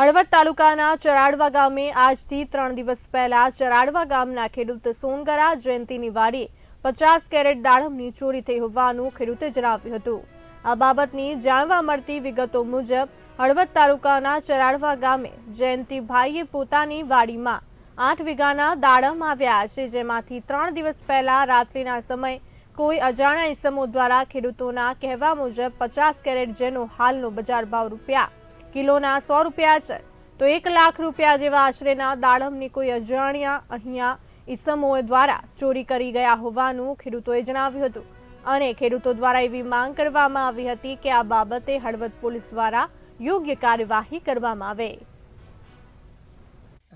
હળવદ તાલુકાના ચરાડવા ગામે આજથી ત્રણ દિવસ પહેલા ચરાડવા ગામના ખેડૂત સોનગરા જયંતિની વાડીએ પચાસ કેરેટ દાડમની ચોરી થઈ હોવાનું ખેડૂતે જણાવ્યું હતું. આ બાબતની જાણવા મળતી વિગતો મુજબ, હળવદ તાલુકાના ચરાડવા ગામે જયંતિભાઈએ પોતાની વાડીમાં આઠ વીઘાના દાડમ આવ્યા છે, જેમાંથી ત્રણ દિવસ પહેલા રાત્રિના સમયે કોઈ અજાણ્યા ઇસમો દ્વારા ખેડૂતોના કહેવા મુજબ પચાસ કેરેટ જેનો હાલનો બજાર ભાવ રૂપિયા કિલોના સો રૂપિયા છે. તો એક લાખ રૂપિયા જેવા આશરેના દાડમની કોઈ અજાણ્યા અહીંયા ઈસમોએ દ્વારા ચોરી કરી ગયા હોવાનું ખેડૂતોએ જણાવ્યું હતું. અને ખેડૂતો દ્વારા એવી માંગ કરવામાં આવી હતી કે આ બાબતે હળવદ પોલીસ દ્વારા યોગ્ય કાર્યવાહી કરવામાં આવે.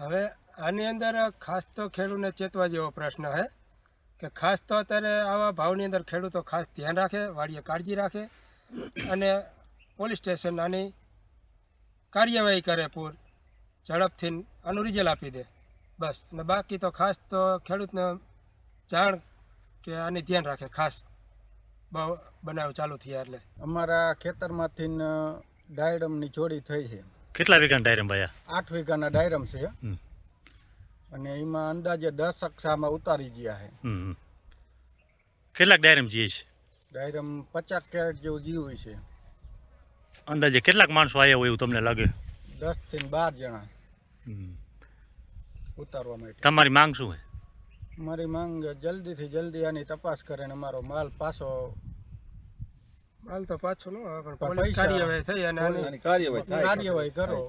હવે આની અંદર ખાસ તો ખેડૂતને ચેતવા જેવો પ્રશ્ન છે કે ખાસ તો અત્યારે આવા ભાવની અંદર ખેડૂતો ખાસ ધ્યાન રાખે, વાડીએ કાળજી રાખે અને પોલીસ સ્ટેશન આની કાર્યવાહી કરે પૂર ઝડપથી આનું રિઝલ્ટ આપી દે. બસ. અને બાકી તો ખાસ તો ખેડૂતને જાણ કે આને ધ્યાન રાખે ખાસ બહુ બનાવ ચાલુ થયા એટલે. અમારા ખેતરમાંથી ડાયરમની જોડી થઈ છે. કેટલા વીઘાના ડાયરમ ભાઈ આઠ વીઘાના ડાયરમ છે. અને એમાં અંદાજે દસ અક્ષામાં ઉતારી ગયા છે. કેટલાક ડાયરમ જીએ છે? ડાયરમ પચાસ કેરેટ જેવું જીવું છે. અંદાજે કેટલાક માણસો આવ્યા હોય એવું તમને લાગે? દસથી બાર જણા. ઉતારવા માટે. તમારી માંગ શું છે મારી માંગ જલ્દીથી જલ્દી આની તપાસ કરે ને અમારો માલ પાછો માલ તો પાછો ન આવે પણ પોલીસ કાર્યવાહી થઈ અને કાર્યવાહી કાર્યવાહી કરો.